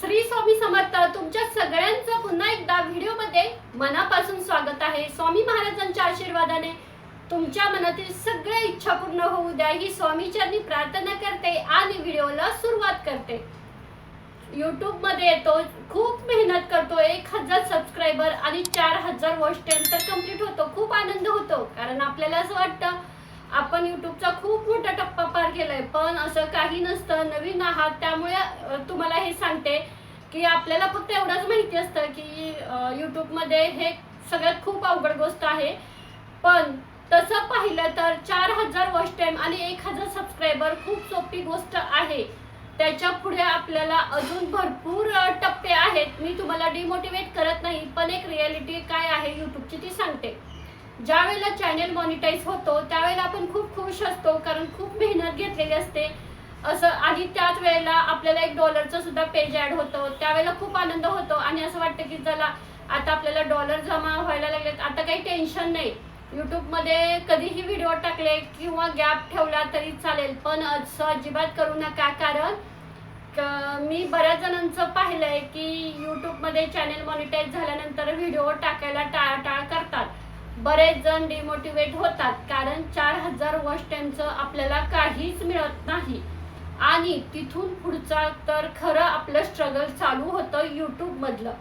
श्री स्वामी समर्थ तुमच्या सगळ्यांचं पुन्हा एकदा व्हिडिओमध्ये मनापासून स्वागत आहे. स्वामी महाराजांच्या आशीर्वादाने तुमच्या मनातील सगळ्या इच्छा पूर्ण होऊ द्या. ही स्वामीचरणी प्रार्थना करते आणि व्हिडिओला सुरुवात करते. युट्यूबमध्ये येतो. खूप मेहनत करतो. एक हजार सबस्क्रायबर आणि चार हजार वॉच टाइम तर कंप्लीट होतो. खूप आनंद होतो. कारण आपल्याला असं वाटतं आपण युट्यूबचा खूप मोठा टप्पा पार केलाय पण असं काही नसतं नवीन आहात त्यामुळे तुम्हाला हे सांगते की आपल्याला फक्त एवढंच माहिती असतं की युट्यूबमध्ये हे सगळ्यात खूप अवघड गोष्ट आहे. पण तसं पाहिलं तर चार हजार वॉच टाईम आणि एक हजार सबस्क्रायबर खूप सोपी गोष्ट आहे. त्याच्या पुढे आपल्याला अजून भरपूर टप्पे आहेत. मी तुम्हाला डिमोटिवेट करत नाही पण एक रियालिटी काय आहे युट्यूबची ती सांगते. ज्या वेळेला चॅनल मॉनिटाईज होतो त्यावेळेला आपण खूप खुश असतो कारण खूप मेहनत घेतलेली असते. असं आणि त्याच वेळेला आपल्याला एक डॉलरचं सुद्धा पेज ऍड होतो. त्यावेळेला खूप आनंद होतो. आणि असं वाटतं की चला आता आपल्याला डॉलर जमा व्हायला लागलेत. आता काही टेन्शन नाही. यूट्यूबमध्ये कधीही व्हिडिओ टाकले किंवा गॅप ठेवला तरी चालेल. पण असं अजिबात करू नका. कारण क- मी बऱ्याच जणांचं पाहिलंय की यूट्यूबमध्ये चॅनल मॉनिटाईज झाल्यानंतर व्हिडिओ टाकायला टाळाटाळ करतात. बरेच जण डिमोटिवेट होतात कारण चार हजार वर्ष त्यांचं आपल्याला काहीच मिळत नाही. आणि तिथून पुढचा तर खरं आपलं स्ट्रगल चालू होतं यूट्यूबमधलं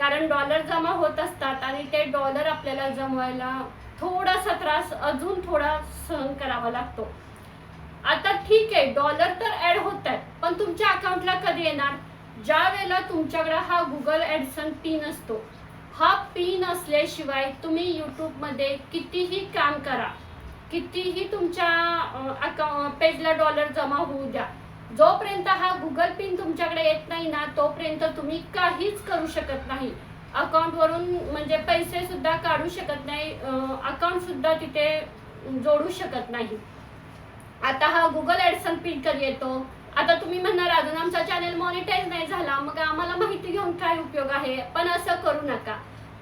कारण डॉलर जमा होत असतात आणि ते डॉलर आपल्याला जमवायला थोडासा त्रास अजून थोडा सहन करावा लागतो. आता ठीक आहे डॉलर तर ॲड होत आहेत पण तुमच्या अकाउंटला कधी येणार? ज्या वेळेला तुमच्याकडे हा गुगल ॲडसन पिन असतो हा पिन असल्याशिवाय तुम्ही यूट्यूबमध्ये कितीही काम करा कितीही तुमच्या अकाउंट पेजला डॉलर जमा होऊ द्या जोपर्यंत हा गुगल पिन तुमच्याकडे येत नाही ना तोपर्यंत तुम्ही काहीच करू शकत नाही. अकाउंटवरून म्हणजे पैसे सुद्धा काढू शकत नाही अकाउंट सुद्धा तिथे जोडू शकत नाही. आता हा गुगल ॲडसन पिन कर येतो. आता तुम्ही म्हणा अजून आमचा चॅनल मॉनिटाईज नाही झाला मग आम्हाला माहिती घेऊन काय उपयोग आहे? पण असं करू नका.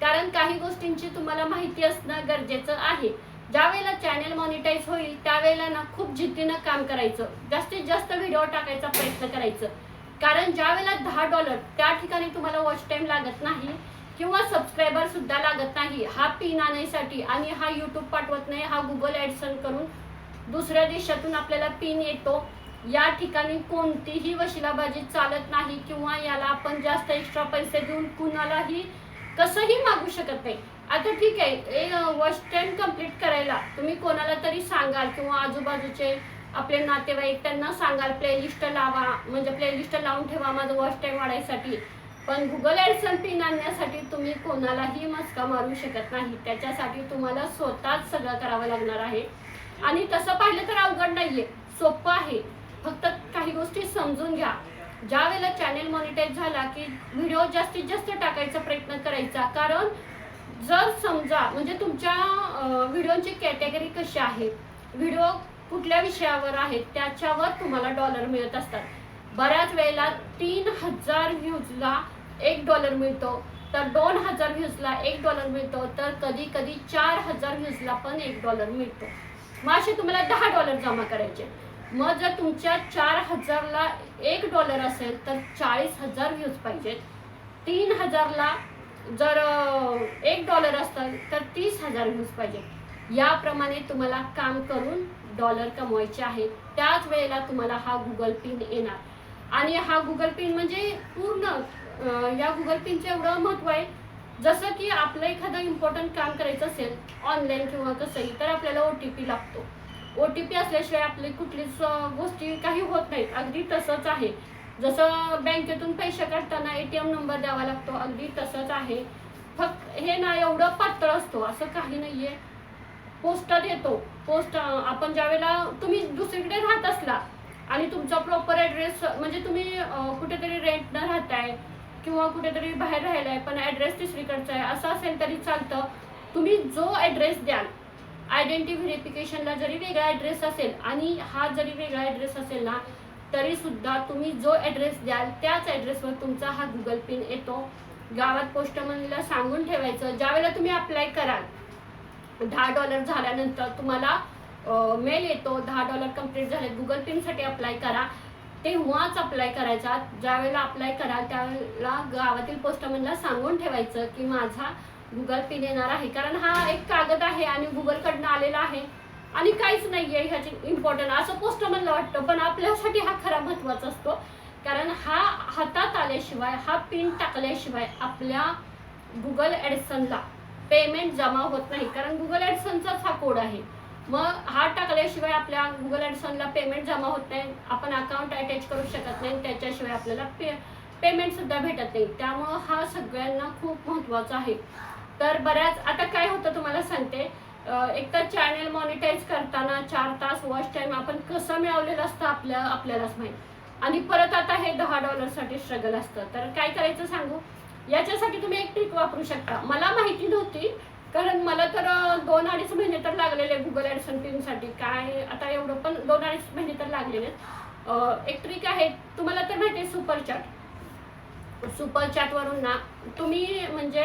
कारण काही गोष्टींची तुम्हाला माहिती असणं गरजेचं आहे. ज्या वेळेला चॅनल मॉनिटाईज होईल त्यावेळेला ना खूप जिद्दीनं काम करायचं. जास्तीत जास्त व्हिडिओ टाकायचा प्रयत्न करायचं. कारण ज्या वेळेला दहा डॉलर त्या ठिकाणी तुम्हाला वॉच टाइम लागत नाही किंवा सबस्क्रायबर सुद्धा लागत नाही हा पिन आणण्यासाठी आणि हा युट्यूब पाठवत नाही हा गुगल ऍडसन करून दुसऱ्या देशातून आपल्याला पिन येतो या ठिकाणी कोणतीही वशिलाबाजी चालत नाही किंवा याला आपण जास्त एक्स्ट्रा पैसे देऊन कुणालाही कसंही मागू शकत नाही. आता ठीक आहे वॉश स्टँड कंप्लीट करायला तुम्ही कोणाला तरी सांगाल किंवा आजूबाजूचे आपले नातेवाईक त्यांना सांगाल प्लेलिस्ट लावा म्हणजे प्लेलिस्ट लावून ठेवा माझं वॉश टाइम वाढायसाठी. पण गुगल ॲडसन पिन आणण्यासाठी तुम्ही कोणालाही मस्का मारू शकत नाही. त्याच्यासाठी तुम्हाला स्वतःच सगळं करावं लागणार आहे. आणि तसं पाहिलं तर अवघड नाही आहे सोपं आहे. फक्त काही गोष्टी समजून घ्या. ज्या वेळेला चॅनेल मॉनिटाईज झाला की व्हिडिओ जास्तीत जास्त टाकायचा प्रयत्न करायचा. कारण जर समजा म्हणजे तुमच्या व्हिडिओची कॅटेगरी कशी आहे? व्हिडिओ कुठल्या विषयावर आहेत? त्याच्यावर तुम्हाला डॉलर मिळत असतात. बऱ्याच वेळेला तीन हजार व्ह्यूजला एक डॉलर मिळतो. तर दोन हजार व्ह्यूजला एक डॉलर मिळतो. तर कधी कधी चार हजार व्ह्यूजला पण एक डॉलर मिळतो. मग असे तुम्हाला दहा डॉलर जमा करायचे. मग जर तुमच्या चार हजारला एक डॉलर असेल तर चाळीस हजार व्ह्यूज पाहिजेत. तीन हजारला जर एक डॉलर असतं तर तीस हजार व्ह्यूज पाहिजे याप्रमाणे तुम्हाला काम करून डॉलर कमवायचे आहे. त्याच वेळेला तुम्हाला हा गुगल पिन येणार. आणि हा गुगल पिन म्हणजे पूर्ण या गुगल पिनचं एवढं महत्त्व आहे. जसं की आपलं एखादं इम्पॉर्टंट काम करायचं असेल ऑनलाईन किंवा कसंही तर आपल्याला ओ टी पी लागतो. ओ टी पी असल्याशिवाय आपली कुठलीच गोष्टी काही होत नाहीत. अगदी तसंच आहे. जसं बँकेतून पैसे काढताना ए टी एम नंबर द्यावा लागतो अगदी तसंच आहे. फक्त हे ना एवढं पातळ असतो असं काही नाही आहे पोस्टात येतो पोस्ट आपण ज्यावेळेला तुम्ही दुसरीकडे राहत असला आणि तुमचा प्रॉपर ॲड्रेस म्हणजे तुम्ही कुठेतरी रेंटनं राहताय किंवा कुठेतरी बाहेर राहिलाय पण ॲड्रेस तिसरीकडचा आहे असं असेल तरी चालतं. तुम्ही जो ॲड्रेस द्याल आयडेंटिटी व्हेरिफिकेशनला जरी वेगळा ऍड्रेस असेल आणि हा जरी वेगळा ऍड्रेस असेल ना तरी सुद्धा तुम्ही जो ऍड्रेस द्याल त्याच ऍड्रेसवर तुमचा हा गुगल पिन येतो. गावात पोस्टमनला सांगून ठेवायचं ज्यावेळेला तुम्ही अप्लाय कराल दहा डॉलर झाल्यानंतर तुम्हाला मेल येतो दहा डॉलर कंप्लीट झाले गुगल पिनसाठी अप्लाय करा. तेव्हाच अप्लाय करायचा. ज्यावेळेला अप्लाय कराल त्यावेळेला गावातील पोस्टमनला सांगून ठेवायचं की माझा गुगल पिन येणार आहे. कारण हा एक कागद आहे आणि गुगलकडनं आलेला आहे. आणि काहीच नाही आहे ह्याची इम्पॉर्टंट असं पोस्टमनला वाटतं पण आपल्यासाठी हा खरा महत्त्वाचा असतो. कारण हा हातात आल्याशिवाय हा पिन टाकल्याशिवाय आपल्या गुगल ॲडसनला पेमेंट जमा होत नाही. कारण गुगल ॲडसनचाच हा कोड आहे. मग हा टाकल्याशिवाय आपल्या गुगल ॲडसनला पेमेंट जमा होत नाही. आपण अकाउंट अटॅच करू शकत नाही. त्याच्याशिवाय आपल्याला पे पेमेंट सुद्धा भेटत नाही. त्यामुळं हा सगळ्यांना खूप महत्त्वाचा आहे. तर बऱ्याच आता काय होतं तुम्हाला सांगते. एकतर एक तर चॅनल मॉनिटाईज करताना चार तास वॉच टाईम आपण कसं मिळवलेलं असतं आपल्या आपल्यालाच माहीत. आणि परत आता हे दहा डॉलरसाठी स्ट्रगल असतं. तर काय करायचं सांगू? याच्यासाठी तुम्ही एक ट्रिक वापरू शकता. मला माहिती नव्हती कारण मला तर दोन अडीच महिने तर लागलेले गुगल ॲडसन पिनसाठी काय आता एवढं पण दोन अडीच महिने तर लागलेले एक ट्रिक आहे तुम्हाला तर माहिती आहे सुपर चॅट सुपर चॅटवरून ना तुम्ही म्हणजे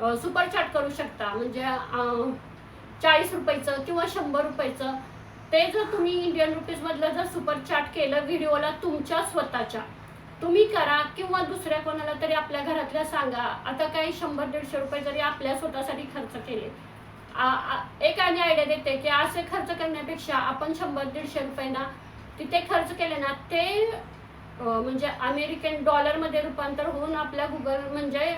सुपर चॅट करू शकता. म्हणजे चाळीस रुपयाचं किंवा शंभर रुपयाचं. ते जर तुम्ही इंडियन रुपीजमधलं जर सुपर चॅट केलं व्हिडिओला तुमच्या स्वतःच्या. तुम्ही करा किंवा दुसऱ्या कोणाला तरी आपल्या घरातल्या सांगा. आता काही शंभर दीडशे रुपये जरी आपल्या स्वतःसाठी खर्च केले. आ- एक आणि आयडिया देते की असे खर्च करण्यापेक्षा आपण शंभर दीडशे रुपये ना तिथे खर्च केले ना ते म्हणजे अमेरिकन डॉलरमध्ये रूपांतर होऊन आपल्या गुगल म्हणजे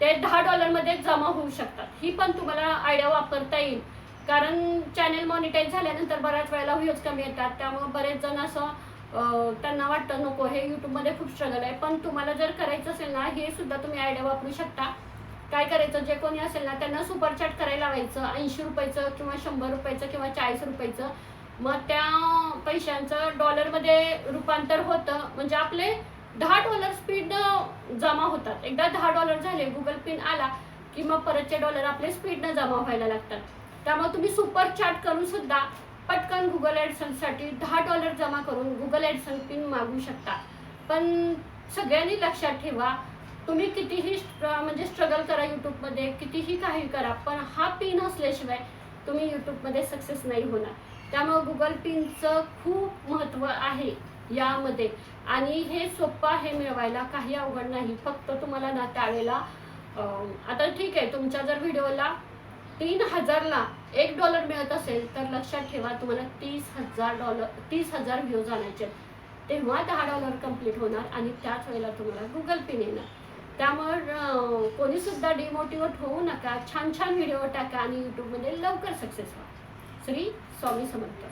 ते दहा डॉलरमध्ये जमा होऊ शकतात. ही पण तुम्हाला आयडिया वापरता येईल. कारण चॅनेल मॉनिटाईज झाल्यानंतर बऱ्याच वेळेला व्ह्यूज कमी येतात. त्यामुळे बरेच जण असं त्यांना वाटतं नको हे यूट्यूबमध्ये खूप स्ट्रगल आहे. पण तुम्हाला जर करायचं असेल ना हे सुद्धा तुम्ही आयडिया वापरू शकता. काय करायचं? जे कोणी असेल ना त्यांना सुपर चॅट करायला लावायचं. ऐंशी रुपयाचं किंवा शंभर रुपयाचं किंवा चाळीस रुपयाचं. मग त्या पैशांचं डॉलरमध्ये रूपांतर होतं. म्हणजे आपले दहा डॉलर स्पीड जमा होतात. एकदा दहा डॉलर झाले गुगल पिन आला की मग परतचे डॉलर आपले स्पीडनं जमा व्हायला लागतात. त्यामुळे तुम्ही सुपर चॅट करून सुद्धा पटकन गुगल ॲडसनसाठी दहा डॉलर जमा करून गुगल ॲडसन पिन मागू शकता. पण सगळ्यांनी लक्षात ठेवा तुम्ही कितीही स्ट्र- म्हणजे स्ट्रगल करा यूट्यूबमध्ये कितीही काही करा पण हा पिन असल्याशिवाय तुम्ही यूट्यूबमध्ये सक्सेस नाही होणार. त्यामुळे गुगल पिनचं खूप महत्त्व आहे. यामध्ये. आणि हे सोपं आहे मिळवायला काही अवघड नाही. फक्त तुम्हाला ना त्यावेळेला आता ठीक आहे तुमच्या जर व्हिडिओला तीन हजारला एक डॉलर मिळत असेल तर लक्षात ठेवा तुम्हाला तीस हजार डॉलर तीस हजार व्ह्यूज आणायचे तेव्हा दहा डॉलर कंप्लीट होणार आणि त्याच वेळेला तुम्हाला गुगल पिन येणार. त्यामुळं कोणीसुद्धा डिमोटिवेट होऊ नका. छान छान व्हिडिओ टाका आणि यूट्यूबमध्ये लवकर सक्सेस व्हा. श्री स्वामी समर्थ.